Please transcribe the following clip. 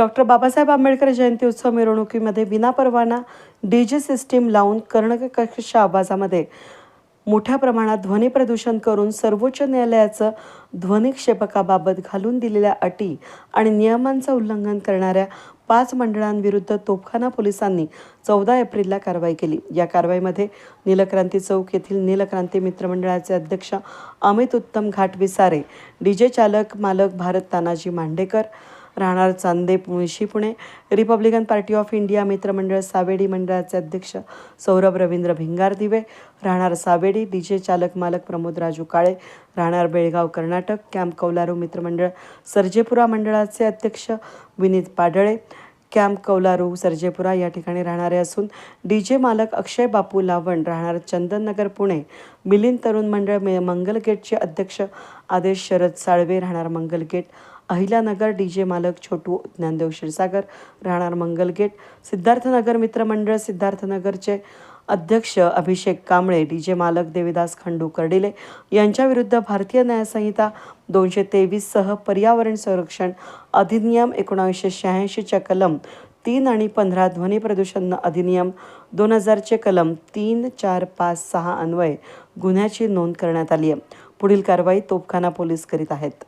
Doctor Babasaheb Ambedkar जयंती उत्सव मिरवणुकीमध्ये विनापरवाना D J system लावून कर्णकक्ष आवाजामध्ये मोठ्या प्रमाणात ध्वनी प्रदूषण करून सर्वोच्च न्यायालयाचं ध्वनिक्षेपकाबाबत घालून दिलेल्या अटी आणि नियमांचं उल्लंघन करणाऱ्या पाच मंडळांविरुद्ध तोफखाना पोलिसांनी चौदा एप्रिलला कारवाई केली. या कारवाईमध्ये नीलक्रांती चौक येथील नीलक्रांती मित्रमंडळाचे अध्यक्ष अमित उत्तम घाटविसारे डी जे चालक मालक भारत तानाजी मांडेकर राहणार Chande Mulshi Pune. Republican party of India मित्रमंडळ सावेडी मंडळाचे अध्यक्ष सौरभ रवींद्र भिंगार दिवे राहणार सावेडी डी जे चालक मालक प्रमोद राजू काळे. राहणार बेळगाव कर्नाटक कॅम्प कौलारू मित्रमंडळ सर्जेपुरा मंडळाचे अध्यक्ष विनीत पाडळे. कॅम्प कौलारू सर्जेपुरा या ठिकाणी राहणारे असून डी जे मालक अक्षय बापू लावण राहणार चंदननगर पुणे. मिलिंद तरुण मंडळ मे मंगलगेटचे अध्यक्ष आदेश शरद साळवे राहणार Mangalgate gate Ahilyanagar D J मालक छोटू ज्ञानदेव क्षीरसागर राहणार मंगलगेट सिद्धार्थनगर मित्रमंडळ सिद्धार्थनगरचे अध्यक्ष अभिषेक कांबळे डी जे मालक देविदास खंडू कर्डिले यांच्याविरुद्ध भारतीय न्यायसंहिता दोनशे तेवीससह पर्यावरण संरक्षण अधिनियम एकोणावीसशे शहाऐंशीच्या कलम तीन आणि पंधरा ध्वनी प्रदूषण अधिनियम दोन हजारचे कलम तीन चार पाच सहा अन्वये गुन्ह्याची नोंद करण्यात आली आहे पुढील कारवाई तोपखाना पोलीस करीत आहेत.